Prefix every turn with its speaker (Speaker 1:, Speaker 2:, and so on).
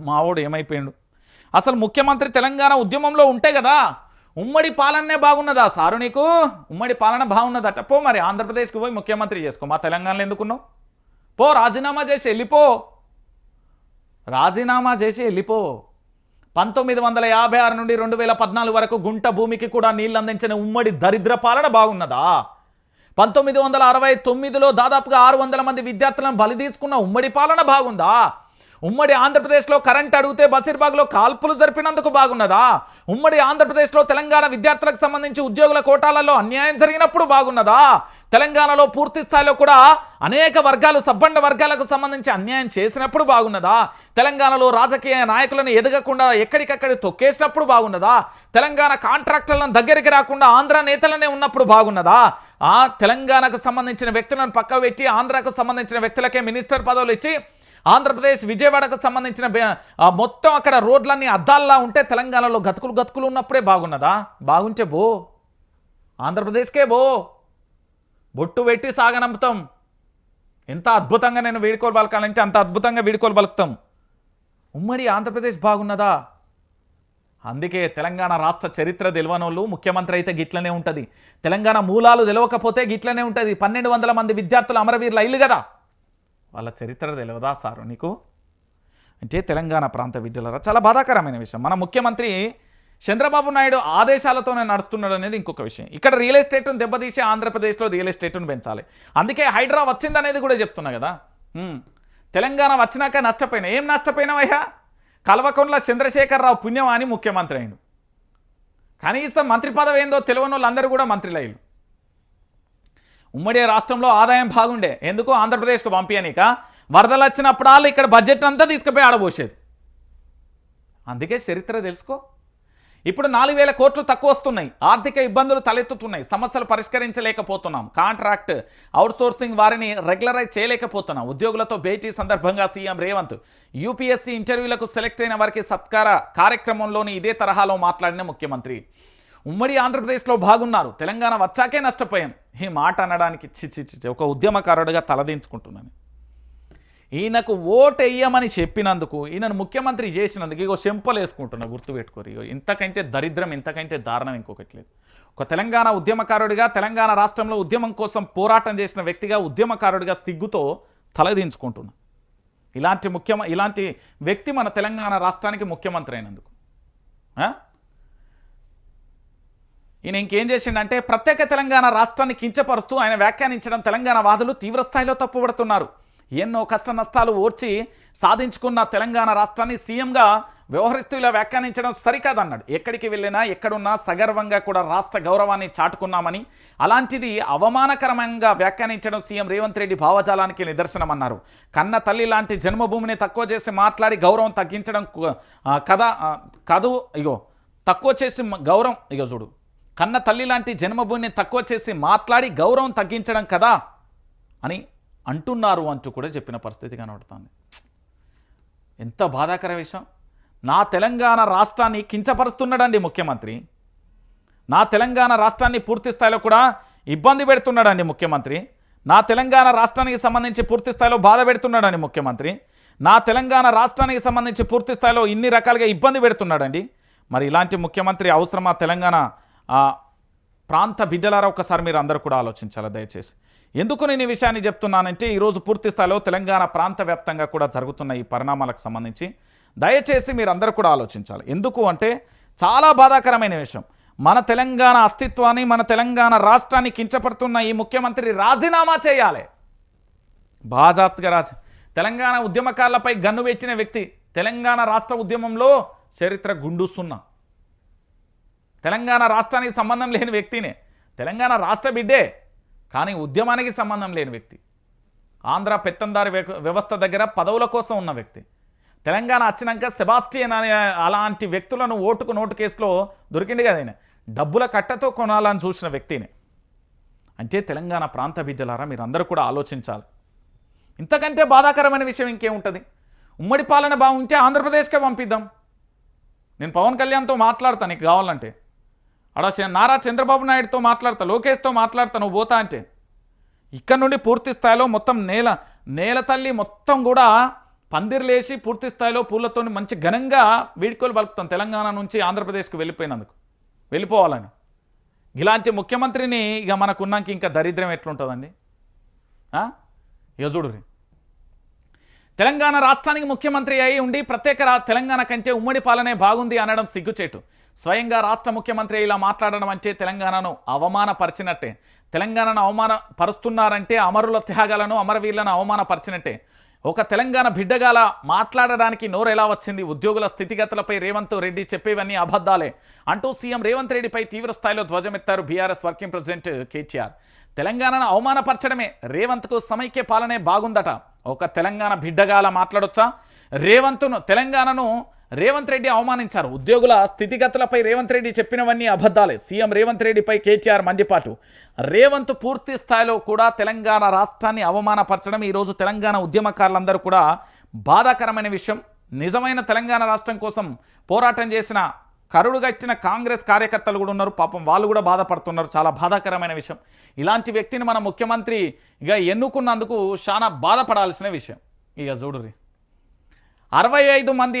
Speaker 1: మావోడు ఏమైపోయాడు? అసలు ముఖ్యమంత్రి తెలంగాణ ఉద్యమంలో ఉంటే కదా ఉమ్మడి పాలనే బాగున్నదా సారు నీకు? ఉమ్మడి పాలన బాగున్నదట. పో మరి ఆంధ్రప్రదేశ్కి పోయి ముఖ్యమంత్రి చేసుకో. మా తెలంగాణలో ఎందుకున్నావు? పో రాజీనామా చేసి వెళ్ళిపో. రాజీనామా చేసి వెళ్ళిపో. పంతొమ్మిది వందల యాభై ఆరు నుండి రెండు వేల పద్నాలుగు వరకు గుంట భూమికి కూడా నీళ్ళు అందించిన ఉమ్మడి దరిద్ర పాలన బాగున్నదా? పంతొమ్మిది వందల అరవై తొమ్మిదిలో దాదాపుగా ఆరు వందల మంది విద్యార్థులను బలి తీసుకున్న ఉమ్మడి పాలన బాగుందా? ఉమ్మడి ఆంధ్రప్రదేశ్లో కరెంట్ అడిగితే బసిర్బాగ్లో కాల్పులు జరిపినందుకు బాగున్నదా? ఉమ్మడి ఆంధ్రప్రదేశ్లో తెలంగాణ విద్యార్థులకు సంబంధించి ఉద్యోగుల కోటాలలో అన్యాయం జరిగినప్పుడు బాగున్నదా? తెలంగాణలో పూర్తి స్థాయిలో కూడా అనేక వర్గాలు సబ్బండ వర్గాలకు సంబంధించి అన్యాయం చేసినప్పుడు బాగున్నదా? తెలంగాణలో రాజకీయ నాయకులను ఎదగకుండా ఎక్కడికక్కడ తొక్కేసినప్పుడు బాగున్నదా? తెలంగాణ కాంట్రాక్టర్లను దగ్గరికి రాకుండా ఆంధ్ర నేతలనే ఉన్నప్పుడు బాగున్నదా? ఆ తెలంగాణకు సంబంధించిన వ్యక్తులను పక్క పెట్టి ఆంధ్రాకు సంబంధించిన వ్యక్తులకే మినిస్టర్ పదవులు ఇచ్చి ఆంధ్రప్రదేశ్ విజయవాడకు సంబంధించిన మొత్తం అక్కడ రోడ్లన్నీ అద్దాల్లా ఉంటే తెలంగాణలో గతుకులు గతుకులు ఉన్నప్పుడే బాగున్నదా? బాగుంటే బో. ఆంధ్రప్రదేశ్కే బో. బొట్టు పెట్టి సాగనంపుతాం. ఎంత అద్భుతంగా నేను వీడుకోలు బలకాలంటే అంత అద్భుతంగా వీడుకోలు బలుకుతాం ఉమ్మడి ఆంధ్రప్రదేశ్ బాగున్నదా? అందుకే తెలంగాణ రాష్ట్ర చరిత్ర తెలియనోళ్ళు ముఖ్యమంత్రి అయితే గిట్లనే ఉంటుంది. తెలంగాణ మూలాలు తెలవకపోతే గిట్లనే ఉంటుంది. పన్నెండు వందల మంది విద్యార్థులు అమరవీరులు అయ్యిలు కదా. వాళ్ళ చరిత్ర తెలియదా సారు నీకు? అంటే తెలంగాణ ప్రాంత విద్యలరా? చాలా బాధాకరమైన విషయం. మన ముఖ్యమంత్రి చంద్రబాబు నాయుడు ఆదేశాలతోనే నడుస్తున్నాడు అనేది ఇంకొక విషయం. ఇక్కడ రియల్ ఎస్టేట్ను దెబ్బతీసి ఆంధ్రప్రదేశ్లో రియల్ ఎస్టేట్ను పెంచాలి. అందుకే హైడ్రా వచ్చిందనేది కూడా చెప్తున్నా కదా. తెలంగాణ వచ్చినాక నష్టపోయినా ఏం నష్టపోయినావయ్యా కల్వకొండల చంద్రశేఖరరావు పుణ్యం అని ముఖ్యమంత్రి అయిండు. కనీసం మంత్రి పదవి ఏందో తెలియని వాళ్ళందరూ కూడా మంత్రులయ్యారు ఉమ్మడి రాష్ట్రంలో ఆదాయం బాగుండే. ఎందుకు? ఆంధ్రప్రదేశ్కు పంపించనీక వరదలు వచ్చినప్పుడల్లా ఇక్కడ బడ్జెట్ అంతా తీసుకుపోయి ఆడబోసేది. అందుకే చరిత్ర తెలుసుకో. ఇప్పుడు నాలుగు వేల కోట్లు తక్కువ వస్తున్నాయి. ఆర్థిక ఇబ్బందులు తలెత్తుతున్నాయి. సమస్యలు పరిష్కరించలేకపోతున్నాం. కాంట్రాక్ట్ అవుట్సోర్సింగ్ వారిని రెగ్యులరైజ్ చేయలేకపోతున్నాం. ఉద్యోగులతో భేటీ సందర్భంగా సీఎం రేవంత్ యూపీఎస్సీ ఇంటర్వ్యూలకు సెలెక్ట్ అయిన వారికి సత్కార కార్యక్రమంలోని ఇదే తరహాలో మాట్లాడిన ముఖ్యమంత్రి. ఉమ్మడి ఆంధ్రప్రదేశ్లో బాగున్నారు. తెలంగాణ వచ్చాకే నష్టపోయాం. ఈ మాట అనడానికి చి చి ఒక ఉద్యమకారుడిగా తలదించుకుంటున్నాను. ఈయనకు ఓటు వేయమని చెప్పినందుకు ఈయనను ముఖ్యమంత్రి చేసినందుకు ఇగో చెంపలు వేసుకుంటున్నా గుర్తుపెట్టుకోరు. ఇగో ఇంతకంటే దరిద్రం ఇంతకంటే దారుణం ఇంకొకటి లేదు. ఒక తెలంగాణ ఉద్యమకారుడిగా తెలంగాణ రాష్ట్రంలో ఉద్యమం కోసం పోరాటం చేసిన వ్యక్తిగా ఉద్యమకారుడిగా సిగ్గుతో తలదించుకుంటున్నా. ఇలాంటి ముఖ్యమ ఇలాంటి వ్యక్తి మన తెలంగాణ రాష్ట్రానికి ముఖ్యమంత్రి అయినందుకు. ఈయన ఇంకేం చేసిండంటే ప్రత్యేక తెలంగాణ రాష్ట్రాన్ని కించపరుస్తూ ఆయన వ్యాఖ్యానించడం తెలంగాణ వాదులు తీవ్రస్థాయిలో తప్పుపడుతున్నారు. ఎన్నో కష్ట నష్టాలు ఓర్చి సాధించుకున్న తెలంగాణ రాష్ట్రాన్ని సీఎంగా వ్యవహరిస్తూ ఇలా వ్యాఖ్యానించడం సరికాదన్నాడు. ఎక్కడికి వెళ్ళినా ఎక్కడున్నా సగర్వంగా కూడా రాష్ట్ర గౌరవాన్ని చాటుకున్నామని అలాంటిది అవమానకరంగా వ్యాఖ్యానించడం సీఎం రేవంత్ రెడ్డి భావజాలానికి నిదర్శనమన్నారు. కన్న తల్లి లాంటి జన్మభూమిని తక్కువ చేసి మాట్లాడి గౌరవం తగ్గించడం కథ ఆ, కదా కదు ఇగో తక్కువ చేసి గౌరవం ఇగో చూడు. కన్న తల్లి లాంటి జన్మభూమిని తక్కువ చేసి మాట్లాడి గౌరవం తగ్గించడం కదా అని అంటున్నారు అంటూ కూడా చెప్పిన పరిస్థితి కనబడుతుంది. ఎంత బాధాకర విషయం. నా తెలంగాణ రాష్ట్రాన్ని కించపరుస్తున్నాడండి ముఖ్యమంత్రి. నా తెలంగాణ రాష్ట్రాన్ని పూర్తి స్థాయిలో కూడా ఇబ్బంది పెడుతున్నాడండి ముఖ్యమంత్రి. నా తెలంగాణ రాష్ట్రానికి సంబంధించి పూర్తి స్థాయిలో బాధ పెడుతున్నాడండి ముఖ్యమంత్రి. నా తెలంగాణ రాష్ట్రానికి సంబంధించి పూర్తి స్థాయిలో ఇన్ని రకాలుగా ఇబ్బంది పెడుతున్నాడండి. మరి ఇలాంటి ముఖ్యమంత్రి అవసరమా తెలంగాణ? ప్రాంత బిడ్డలారా ఒకసారి మీరు అందరూ కూడా ఆలోచించాలి దయచేసి? ఎందుకు నేను ఈ విషయాన్ని చెప్తున్నానంటే ఈరోజు పూర్తి స్థాయిలో తెలంగాణ ప్రాంత వ్యాప్తంగా కూడా జరుగుతున్న ఈ పరిణామాలకు సంబంధించి దయచేసి మీరు అందరూ కూడా ఆలోచించాలి. ఎందుకు అంటే చాలా బాధాకరమైన విషయం. మన తెలంగాణ అస్తిత్వాన్ని మన తెలంగాణ రాష్ట్రాన్ని కించపడుతున్న ఈ ముఖ్యమంత్రి రాజీనామా చేయాలి. బాజాత్గా రాజ తెలంగాణ ఉద్యమకారులపై గన్ను పెట్టిన వ్యక్తి తెలంగాణ రాష్ట్ర ఉద్యమంలో చరిత్ర గుండుస్తున్నా తెలంగాణ రాష్ట్రానికి సంబంధం లేని వ్యక్తినే. తెలంగాణ రాష్ట్ర బిడ్డే కానీ ఉద్యమానికి సంబంధం లేని వ్యక్తి. ఆంధ్ర పెత్తందారి వ్యవస్థ దగ్గర పదవుల కోసం ఉన్న వ్యక్తి. తెలంగాణ వచ్చినాక సెబాస్టియన్ అనే అలాంటి వ్యక్తులను ఓటుకు నోటు కేసులో దొరికింది కదా ఆయన డబ్బుల కట్టతో కొనాలని చూసిన వ్యక్తినే. అంటే తెలంగాణ ప్రాంత బిడ్డలారా మీరందరూ కూడా ఆలోచించాలి. ఇంతకంటే బాధాకరమైన విషయం ఇంకేముంటుంది ఉమ్మడి పాలన బాగుంటే ఆంధ్రప్రదేశ్కే పంపిద్దాం. నేను పవన్ కళ్యాణ్తో మాట్లాడతాను నీకు కావాలంటే. అడా నారా చంద్రబాబు నాయుడుతో మాట్లాడతా లోకేష్తో మాట్లాడతా నువ్వు పోతా అంటే. ఇక్కడ నుండి పూర్తి స్థాయిలో మొత్తం నేల నేల తల్లి మొత్తం కూడా పందిర్లేసి పూర్తి స్థాయిలో పూలతో మంచి ఘనంగా వీడ్కోలు పలుకుతాం తెలంగాణ నుంచి ఆంధ్రప్రదేశ్కి వెళ్ళిపోయినందుకు. వెళ్ళిపోవాలని. ఇలాంటి ముఖ్యమంత్రిని ఇక మనకున్నాక ఇంకా దరిద్రం ఎట్లుంటుందండి? ఆ? తెలంగాణ రాష్ట్రానికి ముఖ్యమంత్రి అయి ఉండి ప్రత్యేక తెలంగాణ కంటే ఉమ్మడి పాలనే బాగుంది అనడం సిగ్గుచేటు. స్వయంగా రాష్ట్ర ముఖ్యమంత్రి ఇలా మాట్లాడడం అంటే తెలంగాణను అవమానపరిచినట్టే. తెలంగాణను అవమానపరుస్తున్నారంటే అమరుల త్యాగాలను అమరవీరులను అవమానపరిచినట్టే. ఒక తెలంగాణ బిడ్డగాల మాట్లాడడానికి నోరు ఎలా వచ్చింది? ఉద్యోగుల స్థితిగతులపై రేవంత్ రెడ్డి చెప్పేవన్నీ అబద్ధాలే అంటూ సీఎం రేవంత్ రెడ్డిపై తీవ్ర స్థాయిలో ధ్వజమెత్తారు బీఆర్ఎస్ వర్కింగ్ ప్రెసిడెంట్ కేటీఆర్. తెలంగాణను అవమానపరచడమే రేవంత్కు సమైక్య పాలనే బాగుందట. ఒక తెలంగాణ బిడ్డగాల మాట్లాడొచ్చా? రేవంత్ను తెలంగాణను రేవంత్ రెడ్డి అవమానించారు. ఉద్యోగుల స్థితిగతులపై రేవంత్ రెడ్డి చెప్పినవన్నీ అబద్ధాలే. సీఎం రేవంత్ రెడ్డిపై కేటీఆర్ మండిపాటు. రేవంత్ పూర్తి స్థాయిలో కూడా తెలంగాణ రాష్ట్రాన్ని అవమానపరచడం ఈరోజు తెలంగాణ ఉద్యమకారులందరూ కూడా బాధాకరమైన విషయం. నిజమైన తెలంగాణ రాష్ట్రం కోసం పోరాటం చేసిన కరుడుగచ్చిన కాంగ్రెస్ కార్యకర్తలు కూడా ఉన్నారు. పాపం వాళ్ళు కూడా బాధపడుతున్నారు. చాలా బాధాకరమైన విషయం. ఇలాంటి వ్యక్తిని మన ముఖ్యమంత్రిగా ఎన్నుకున్నందుకు చాలా బాధపడాల్సిన విషయం. ఇక చూడుర్రి. అరవై ఐదు మంది